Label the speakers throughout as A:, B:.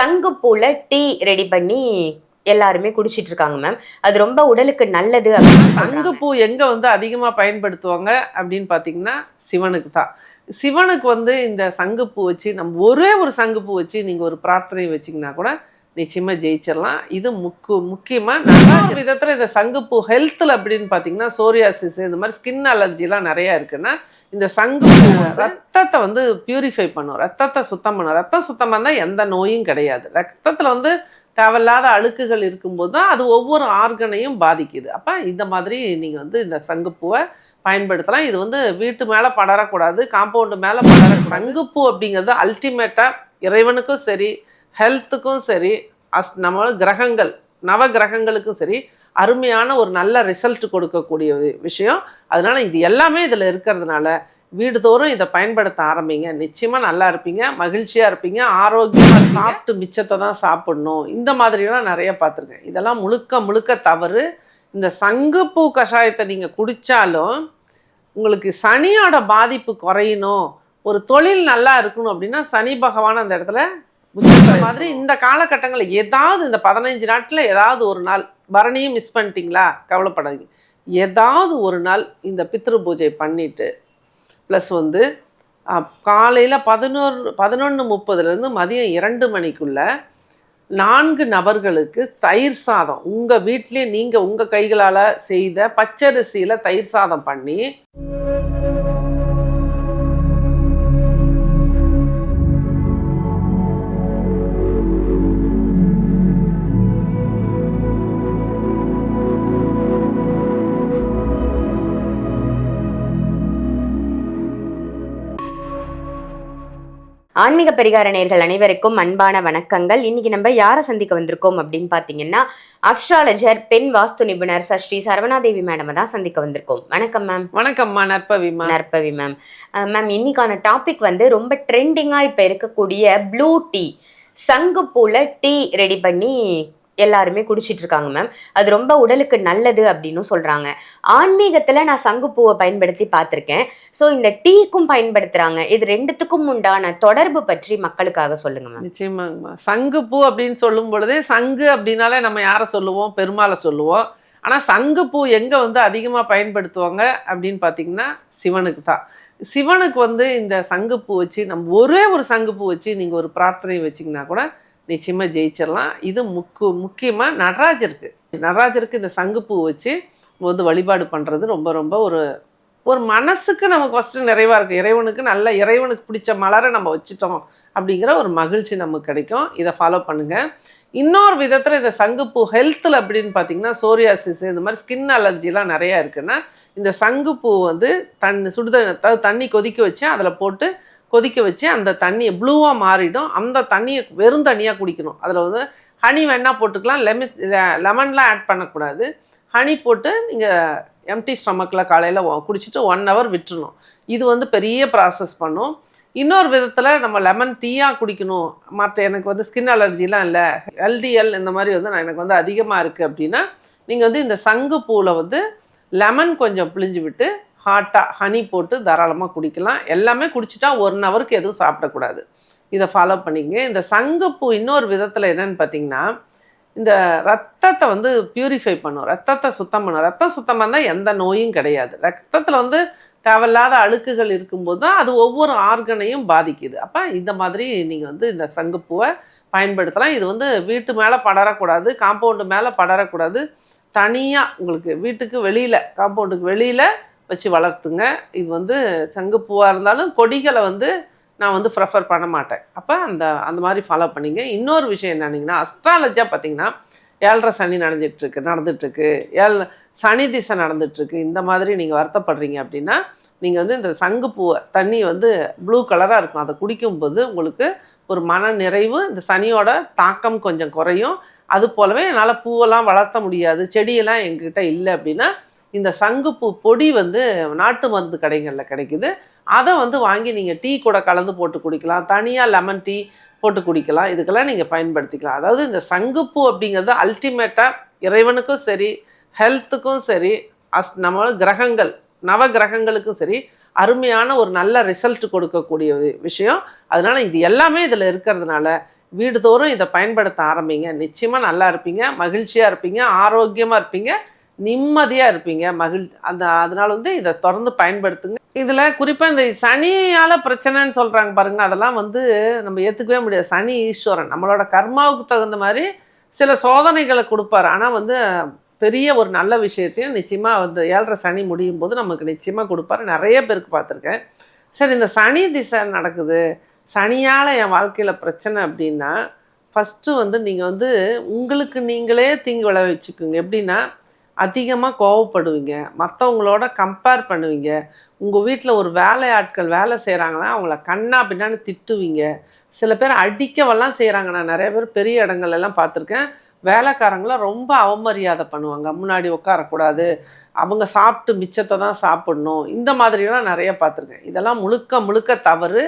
A: சங்குப்பூல tea ready பண்ணி எல்லாருமே குடிச்சிட்டு இருக்காங்க மேம். அது ரொம்ப உடலுக்கு நல்லது அப்படின்னு
B: சங்குப்பூ எங்க வந்து அதிகமா பயன்படுத்துவாங்க அப்படின்னு பாத்தீங்கன்னா சிவனுக்கு தான். சிவனுக்கு வந்து இந்த சங்குப்பூ வச்சு நம்ம ஒரே ஒரு சங்குப்பூ வச்சு நீங்க ஒரு பிரார்த்தனை வச்சீங்கன்னா கூட நிச்சயமா ஜெயிச்சிடலாம். இது முக்கு முக்கியமா நல்ல விதத்துல இந்த சங்குப்பூ ஹெல்த்ல அப்படின்னு பாத்தீங்கன்னா சோரியாசிஸ் இந்த மாதிரி ஸ்கின் அலர்ஜிலாம் நிறைய இருக்குன்னா இந்த சங்கு ரத்தத்தை வந்து பியூரிஃபை பண்ணும். ரத்தத்தை சுத்தம் பண்ணும். ரத்தம் சுத்தமாக இருந்தால் எந்த நோயும் கிடையாது. ரத்தத்தில் வந்து தேவையில்லாத அழுக்குகள் இருக்கும்போது தான் அது ஒவ்வொரு ஆர்கனையும் பாதிக்குது. அப்போ இந்த மாதிரி நீங்கள் வந்து இந்த சங்குப்பூவை பயன்படுத்தலாம். இது வந்து வீட்டு மேலே படரக்கூடாது காம்பவுண்டு மேலே படர சங்குப்பூ அப்படிங்கிறது அல்டிமேட்டாக இறைவனுக்கும் சரி ஹெல்த்துக்கும் சரி அஸ் நம்ம கிரகங்கள் நவ கிரகங்களுக்கும் சரி அருமையான ஒரு நல்ல ரிசல்ட் கொடுக்கக்கூடிய விஷயம். அதனால இது எல்லாமே இதில் இருக்கிறதுனால வீடுதோறும் இதை பயன்படுத்த ஆரம்பிங்க. நிச்சயமா நல்லா இருப்பீங்க. மகிழ்ச்சியா இருப்பீங்க. ஆரோக்கியமா சாப்பிட்டு மிச்சத்தை தான் சாப்பிடணும். இந்த மாதிரிலாம் நிறைய பார்த்துருக்கேன் இதெல்லாம் முழுக்க முழுக்க தவறு. இந்த சங்குப்பூ கஷாயத்தை நீங்க குடிச்சாலும் உங்களுக்கு சனியோட பாதிப்பு குறையணும். ஒரு தொழில் நல்லா இருக்கணும் அப்படின்னா சனி பகவான் அந்த இடத்துல மாதிரி இந்த காலகட்டங்களில் ஏதாவது இந்த பதினஞ்சு நாட்டில் ஏதாவது ஒரு நாள் பரணியும் மிஸ் பண்ணிட்டீங்களா? கவலைப்படாதீங்க. ஏதாவது ஒரு நாள் இந்த பித்ரு பூஜை பண்ணிவிட்டு ப்ளஸ் வந்து காலையில் பதினோரு பதினொன்று முப்பதுலேருந்து மதியம் இரண்டு மணிக்குள்ளே நான்கு நபர்களுக்கு தயிர் சாதம். உங்கள் வீட்டிலே நீங்கள் உங்கள் கைகளால் செய்த பச்சரிசியில் தயிர் சாதம் பண்ணி
A: ஆன்மீக பரிகார நேயர்கள் அனைவருக்கும் அன்பான வணக்கங்கள். இன்னைக்கு நம்ம யாரை சந்திக்க வந்திருக்கோம் அப்படின்னு பார்த்தீங்கன்னா அஸ்ட்ராலஜர் பெண் வாஸ்து நிபுணர் சஷ்டி சரவணாதேவி மேடம் தான் சந்திக்க வந்திருக்கோம். வணக்கம் மேம்
B: வணக்கம்மா நற்பவிமா
A: நற்பவி மேம் மேம் இன்னைக்கான டாபிக் வந்து ரொம்ப ட்ரெண்டிங்காக இப்போ இருக்கக்கூடிய ப்ளூ டீ சங்குப்பூல டீ ரெடி பண்ணி எல்லாருமே குடிச்சிட்டு இருக்காங்க மேம் அது ரொம்ப உடலுக்கு நல்லது அப்படின்னு சொல்றாங்க. ஆன்மீகத்துல நான் சங்குப்பூவை பயன்படுத்தி பார்த்துருக்கேன். ஸோ இந்த டீக்கும் பயன்படுத்துறாங்க. இது ரெண்டுத்துக்கும் உண்டான தொடர்பு பற்றி மக்களுக்காக சொல்லுங்க மேம்
B: நிச்சயமாங்கம்மா. சங்குப்பூ அப்படின்னு சொல்லும் பொழுதே சங்கு அப்படின்னாலே நம்ம யாரை சொல்லுவோம்? பெருமாளை சொல்லுவோம். ஆனால் சங்குப்பூ எங்கே வந்து அதிகமாக பயன்படுத்துவாங்க அப்படின்னு பார்த்தீங்கன்னா சிவனுக்கு தான். சிவனுக்கு வந்து இந்த சங்குப்பூ வச்சு நம்ம ஒரே ஒரு சங்குப்பூ வச்சு நீங்கள் ஒரு பிரார்த்தனை வச்சிங்கன்னா கூட நிச்சயமாக ஜெயிச்சிடலாம். இது முக்கு முக்கியமாக நடராஜருக்கு. நடராஜருக்கு இந்த சங்குப்பூ வச்சு வந்து வழிபாடு பண்ணுறது ரொம்ப ரொம்ப ஒரு ஒரு மனசுக்கு நமக்கு ஃபஸ்ட்டு நிறைவாக இருக்கும். இறைவனுக்கு நல்ல இறைவனுக்கு பிடிச்ச மலரை நம்ம வச்சுட்டோம் அப்படிங்கிற ஒரு மகிழ்ச்சி நமக்கு கிடைக்கும். இதை ஃபாலோ பண்ணுங்கள் இன்னொரு விதத்தில் இந்த சங்குப்பூ ஹெல்த்தில் அப்படின்னு பார்த்தீங்கன்னா சோரியாசிஸ் இந்த மாதிரி ஸ்கின் அலர்ஜிலாம் நிறையா இருக்குன்னா இந்த சங்குப்பூ வந்து தண்ணி சுடுதண்ணி அதாவது தண்ணி கொதிக்க வச்சு அதில் போட்டு கொதிக்க வச்சு அந்த தண்ணியை ப்ளூவாக மாறிடும். அந்த தண்ணியை வெறும் தண்ணியாக குடிக்கணும். அதில் வந்து ஹனி வேணால் போட்டுக்கலாம். லெமன் லெமன்லாம் ஆட் பண்ணக்கூடாது. ஹனி போட்டு நீங்கள் எம்டி ஸ்டமக்கில் காலையில் குடிச்சிட்டு ஒன் ஹவர் விட்டுணும் இது வந்து பெரிய ப்ராசஸ் பண்ணும். இன்னொரு விதத்தில் நம்ம லெமன் டீயாக குடிக்கணும். மற்ற எனக்கு வந்து ஸ்கின் அலர்ஜிலாம் இல்லை. எல்டிஎல் இந்த மாதிரி வந்து நான் எனக்கு வந்து அதிகமாக இருக்குது அப்படின்னா நீங்கள் வந்து இந்த சங்கு பூவில் வந்து லெமன் கொஞ்சம் பிழிஞ்சு விட்டு ஹாட்டாக ஹனி போட்டு தாராளமாக குடிக்கலாம். எல்லாமே குடிச்சிட்டா ஒன் ஹவருக்கு எதுவும் சாப்பிடக்கூடாது. இதை ஃபாலோ பண்ணிக்கங்க. இந்த சங்குப்பூ இன்னொரு விதத்தில் என்னென்னு பார்த்தீங்கன்னா இந்த ரத்தத்தை வந்து பியூரிஃபை பண்ணும். ரத்தத்தை சுத்தம் பண்ணும். ரத்தம் சுத்தமாக இருந்தால் எந்த நோயும் கிடையாது. ரத்தத்தில் வந்து தேவையில்லாத அழுக்குகள் இருக்கும்போது தான் அது ஒவ்வொரு ஆர்கனையும் பாதிக்குது. அப்போ இந்த மாதிரி நீங்கள் வந்து இந்த சங்குப்பூவை பயன்படுத்தலாம். இது வந்து வீட்டு மேலே படரக்கூடாது காம்பவுண்டு மேலே படரக்கூடாது. தனியாக உங்களுக்கு வீட்டுக்கு வெளியில் காம்பவுண்டுக்கு வெளியில் வச்சு வளர்த்துங்க. இது வந்து சங்குப்பூவாக இருந்தாலும் கொடிகளை வந்து நான் வந்து ப்ரெஃபர் பண்ண மாட்டேன். அப்போ அந்த அந்த மாதிரி ஃபாலோ பண்ணிங்க. இன்னொரு விஷயம் என்னன்னீங்கன்னா அஸ்ட்ராலஜியாக பார்த்தீங்கன்னா ஏழரை சனி நடந்துட்டுருக்கு நடந்துட்டுருக்கு. ஏழ் சனி திசை நடந்துட்டுருக்கு. இந்த மாதிரி நீங்கள் வருத்தப்படுறீங்க அப்படின்னா நீங்கள் வந்து இந்த சங்குப்பூவை தண்ணி வந்து ப்ளூ கலராக இருக்கும். அதை குடிக்கும்போது உங்களுக்கு ஒரு மன நிறைவு இந்த சனியோட தாக்கம் கொஞ்சம் குறையும். அது போலவே என்னால் பூவெல்லாம் வளர்த்த முடியாது. செடியெல்லாம் எங்ககிட்ட இல்லை அப்படின்னா இந்த சங்குப்பூ பொடி வந்து நாட்டு மருந்து கடைகளில் கிடைக்குது. அதை வந்து வாங்கி நீங்கள் டீ கூட கலந்து போட்டு குடிக்கலாம். தனியாக லெமன் டீ போட்டு குடிக்கலாம். இதுக்கெல்லாம் நீங்கள் பயன்படுத்திக்கலாம். அதாவது இந்த சங்குப்பூ அப்படிங்கிறது அல்டிமேட்டாக இறைவனுக்கும் சரி ஹெல்த்துக்கும் சரி அஸ் நம்ம கிரகங்கள் நவ கிரகங்களுக்கும் சரி அருமையான ஒரு நல்ல ரிசல்ட் கொடுக்கக்கூடிய விஷயம். அதனால இது எல்லாமே இதில் இருக்கிறதுனால வீடுதோறும் இதை பயன்படுத்த ஆரம்பிங்க. நிச்சயமாக நல்லா இருப்பீங்க. மகிழ்ச்சியாக இருப்பீங்க. ஆரோக்கியமாக இருப்பீங்க. நிம்மதியாக இருப்பீங்க மகிழ் அந்த அதனால வந்து இதை தொடர்ந்து பயன்படுத்துங்க. இதில் குறிப்பாக இந்த சனியால் பிரச்சனைன்னு சொல்கிறாங்க பாருங்கள் அதெல்லாம் வந்து நம்ம ஏற்றுக்கவே முடியாது. சனி ஈஸ்வரன் நம்மளோட கர்மாவுக்கு தகுந்த மாதிரி சில சோதனைகளை கொடுப்பாரு. ஆனால் வந்து பெரிய ஒரு நல்ல விஷயத்தையும் நிச்சயமாக வந்து ஏழரை சனி முடியும் போது நமக்கு நிச்சயமாக கொடுப்பாரு. நிறைய பேருக்கு பார்த்துருக்கேன். சரி இந்த சனி திசை நடக்குது. சனியால் என் வாழ்க்கையில் பிரச்சனை அப்படின்னா ஃபஸ்ட்டு வந்து நீங்கள் வந்து உங்களுக்கு நீங்களே தீங்கு விளைவிச்சுக்குங்க. எப்படின்னா அதிகமாக கோவப்படுவீங்க. மற்றவங்களோட கம்பேர் பண்ணுவீங்க. உங்கள் வீட்டில் ஒரு வேலை ஆட்கள் வேலை செய்கிறாங்கன்னா அவங்கள கண்ணா பின்னான்னு திட்டுவீங்க. சில பேர் அடிக்கவெல்லாம் செய்கிறாங்க நான் நிறைய பேர் பெரிய இடங்கள்லாம் பார்த்துருக்கேன். வேலைக்காரங்கள ரொம்ப அவமரியாதை பண்ணுவாங்க. முன்னாடி உட்காரக்கூடாது. அவங்க சாப்பிட்டு மிச்சத்தை தான் சாப்பிடணும். இந்த மாதிரிலாம் நிறைய பார்த்துருக்கேன். இதெல்லாம் முழுக்க முழுக்க தவறு.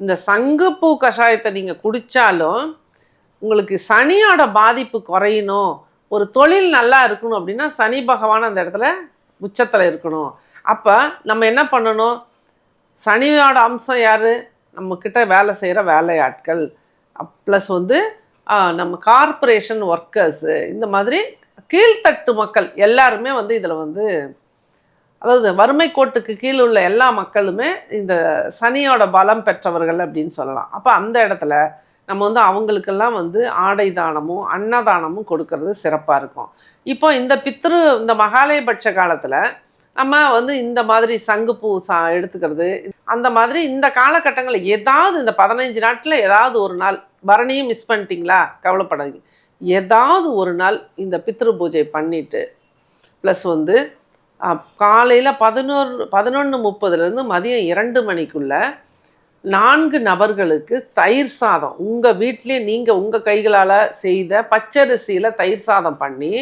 B: இந்த சங்குப்பூ கஷாயத்தை நீங்கள் குடித்தாலும் உங்களுக்கு சனியோட பாதிப்பு குறையணும். ஒரு தொழில் நல்லா இருக்கணும் அப்படின்னா சனி பகவான் அந்த இடத்துல உச்சத்தில் இருக்கணும். அப்போ நம்ம என்ன பண்ணணும்? சனியோட அம்சம் யார்? நம்மக்கிட்ட வேலை செய்கிற வேலையாட்கள். ப்ளஸ் வந்து நம்ம கார்ப்பரேஷன் ஒர்க்கர்ஸு இந்த மாதிரி கீழ்த்தட்டு மக்கள் எல்லாருமே வந்து இதில் வந்து அதாவது வறுமை கோட்டுக்கு கீழ் உள்ள எல்லா மக்களுமே இந்த சனியோட பலம் பெற்றவர்கள் அப்படின்னு சொல்லலாம். அப்போ அந்த இடத்துல நம்ம வந்து அவங்களுக்கெல்லாம் வந்து ஆடை தானமும் அன்னதானமும் கொடுக்கறது சிறப்பாக இருக்கும். இப்போ இந்த பித்ரு இந்த மகாலயபட்ச காலத்தில் நம்ம வந்து இந்த மாதிரி சங்குப்பூ சா எடுத்துக்கிறது அந்த மாதிரி இந்த காலகட்டங்களில் ஏதாவது இந்த பதினைஞ்சு நாட்டில் ஏதாவது ஒரு நாள் பரணியும் மிஸ் பண்ணிட்டீங்களா? கவலைப்படாதீங்க. ஏதாவது ஒரு நாள் இந்த பித்ரு பூஜை பண்ணிட்டு ப்ளஸ் வந்து காலையில் பதினோரு பதினொன்று முப்பதுலேருந்து மதியம் இரண்டு மணிக்குள்ளே நான்கு நபர்களுக்கு தயிர் சாதம். உங்கள் வீட்டிலே நீங்கள் உங்கள் கைகளால் செய்த பச்சரிசியில் தயிர் சாதம் பண்ணி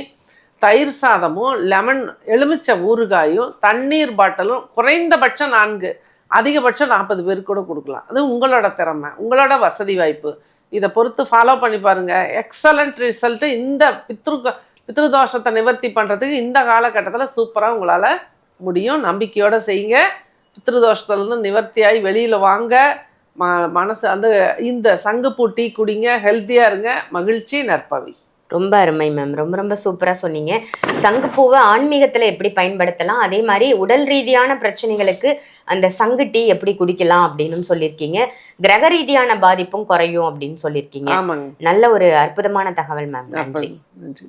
B: தயிர் சாதமும் லெமன் எலுமிச்சை ஊறுகாயும் தண்ணீர் பாட்டிலும் குறைந்தபட்சம் நான்கு அதிகபட்சம் நாற்பது பேருக்கு கூட கொடுக்கலாம். அது உங்களோட திறமை உங்களோட வசதி வாய்ப்பு. இதை பொறுத்து ஃபாலோ பண்ணி பாருங்கள் எக்ஸலண்ட் ரிசல்ட்டு இந்த பித்ரு பித்ருதோஷத்தை நிவர்த்தி பண்ணுறதுக்கு இந்த காலகட்டத்தில் சூப்பராக உங்களால் முடியும். நம்பிக்கையோடு செய்யுங்க. பித்ருதோஷத்துலேருந்து நிவர்த்தியாகி வெளியில் வாங்க. ம மனசு அந்த இந்த சங்குப்பூ டீ குடிங்க ஹெல்த்தியாக இருங்க. மகிழ்ச்சி நற்பவி.
A: ரொம்ப அருமை மேம் ரொம்ப ரொம்ப சூப்பராக சொன்னீங்க. சங்குப்பூவை ஆன்மீகத்தில் எப்படி பயன்படுத்தலாம்? அதே மாதிரி உடல் ரீதியான பிரச்சனைகளுக்கு அந்த சங்கு டீ எப்படி குடிக்கலாம் அப்படின்னு சொல்லியிருக்கீங்க. கிரக ரீதியான பாதிப்பும் குறையும் அப்படின்னு சொல்லியிருக்கீங்க. நல்ல ஒரு அற்புதமான தகவல் மேம் நன்றி.
B: நன்றி.